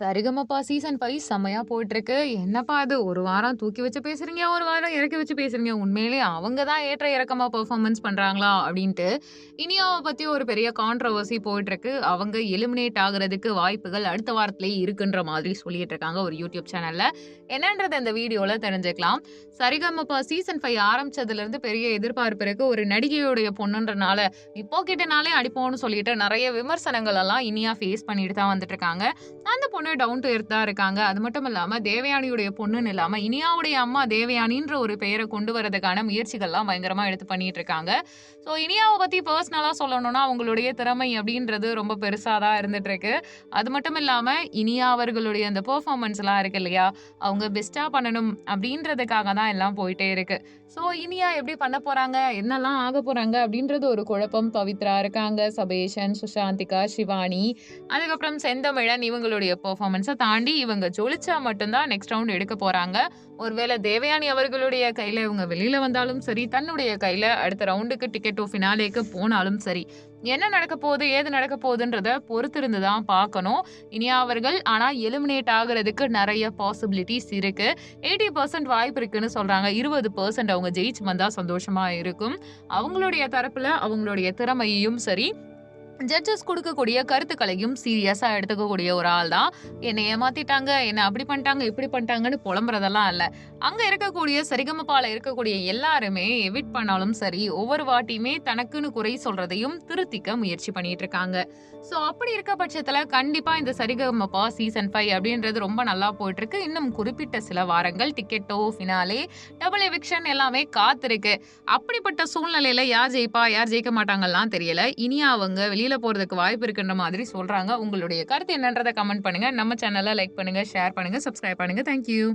Sarigamapa season five செம்மையாக போயிட்டுருக்கு. என்னப்பா இது ஒரு வாரம் தூக்கி வச்சு பேசுகிறீங்க ஒரு வாரம் இறக்கி வச்சு பேசுகிறீங்க உண்மையிலேயே அவங்க தான் ஏற்ற இறக்கமாக பெர்ஃபார்மன்ஸ் பண்ணுறாங்களா அப்படின்ட்டு. இனியாவை பற்றி ஒரு பெரிய கான்ட்ரவர்சி போயிட்டுருக்கு. அவங்க எலிமினேட் ஆகிறதுக்கு வாய்ப்புகள் அடுத்த வாரத்திலேயே இருக்குன்ற மாதிரி சொல்லிட்டு இருக்காங்க ஒரு யூடியூப் சேனலில் என்னன்றத இந்த வீடியோவில் தெரிஞ்சுக்கலாம். சரிகமபா சீசன் ஃபைவ் ஆரம்பிச்சதுலேருந்து பெரிய எதிர்பார்ப்பு இருக்குது ஒரு நடிகையுடைய பொண்ணுன்றனால, இப்போ கிட்டனாலே அடிப்போம்னு சொல்லிட்டு நிறைய விமர்சனங்கள் எல்லாம் இனியா ஃபேஸ் பண்ணிட்டு தான் வந்துட்டு இருக்காங்க. அந்த பொண்ணு டவுன் டு எர்த் இருக்காங்க. அது மட்டும் இல்லாம தேவயானியுடைய பொண்ணுன்னு இல்லாம, இனியாவுடைய அம்மா தேவயானின்ற ஒரு பெயரை கொண்டு வரதுக்கான முயற்சிகள்லாம் பயங்கரமா எடுத்து பண்ணிட்டு இருக்காங்க. ஸோ இனியாவை பத்தி பெர்சனலா சொல்லணும்னா, அவங்களுடைய திறமை அப்படின்றது ரொம்ப பெருசாக தான் இருந்துட்டு இருக்கு. அது மட்டும் இல்லாம இனியா அவர்களுடைய அந்த பெர்ஃபார்மன்ஸ்லாம் இருக்கு இல்லையா? அவங்க பெஸ்ட்டாக பண்ணணும் அப்படின்றதுக்காக தான் எல்லாம் போயிட்டே இருக்கு. ஸோ இனியா எப்படி பண்ண போறாங்க? என்னலாம் ஆக போறாங்க? அப்படின்றது ஒரு குழப்பம். பவித்ரா இருக்காங்க, சபேஷன், சுஷாந்திகா, ஷிவானி, அதுக்கப்புறம் செந்தமிழன் இவங்களுடைய பர்ஃபார்மன்ஸை தாண்டி இவங்க ஜொலிச்சா மட்டும்தான் நெக்ஸ்ட் ரவுண்ட் எடுக்க போறாங்க. ஒருவேளை தேவயானி அவர்களுடைய கையில இவங்க வெளியில வந்தாலும் சரி, தன்னுடைய கையில அடுத்த ரவுண்டுக்கு டிக்கெட்டோ ஃபினாலேக்கு போனாலும் சரி, என்ன நடக்க போகுது, ஏது நடக்க போகுதுன்றத பொறுத்திருந்து தான் பார்க்கணும். இனியா அவர்கள் ஆனால் எலிமினேட் ஆகிறதுக்கு நிறைய பாசிபிலிட்டிஸ் இருக்கு. 80% வாய்ப்பு இருக்குன்னு சொல்றாங்க. 20% அவங்க ஜெயிச்சு வந்தால் சந்தோஷமா இருக்கும். அவங்களுடைய தரப்புல அவங்களுடைய திறமையும் சரி, ஜட்ஜஸ் கொடுக்கக்கூடிய கருத்துக்களையும் சீரியஸாக எடுத்துக்கக்கூடிய ஒரு ஆள் தான். என்னை ஏமாத்திட்டாங்க, என்னை அப்படி பண்ணிட்டாங்க, இப்படி பண்ணிட்டாங்கன்னு புலம்புறதெல்லாம் இல்லை அங்கே இருக்கக்கூடிய சரிகமப்பால இருக்கக்கூடிய எல்லாருமே எவிட் பண்ணாலும் சரி, ஒவ்வொரு வாட்டியுமே தனக்குன்னு குறை சொல்றதையும் திருத்திக்க முயற்சி பண்ணிட்டு இருக்காங்க. ஸோ அப்படி இருக்க பட்சத்தில் கண்டிப்பாக இந்த சரிகமப்பா சீசன் ஃபைவ் அப்படின்றது ரொம்ப நல்லா போயிட்டு இருக்கு. இன்னும் குறிப்பிட்ட சில வாரங்கள் டிக்கெட்டோ ஃபினாலே, டபுள் எவிக்ஷன் எல்லாமே காத்திருக்கு. அப்படிப்பட்ட சூழ்நிலையில யார் ஜெயிப்பா, யார் ஜெயிக்க மாட்டாங்கலாம் தெரியல. இனியா அவங்க வெளியில் போறதுக்கு வாய்ப்பு இருக்குன்ற மாதிரி சொல்றாங்க. உங்களுடைய கருத்து என்னன்றத கமெண்ட் பண்ணுங்க. நம்ம சேனலை லைக் பண்ணுங்க, ஷேர் பண்ணுங்க, சப்ஸ்கிரைப் பண்ணுங்க. Thank you.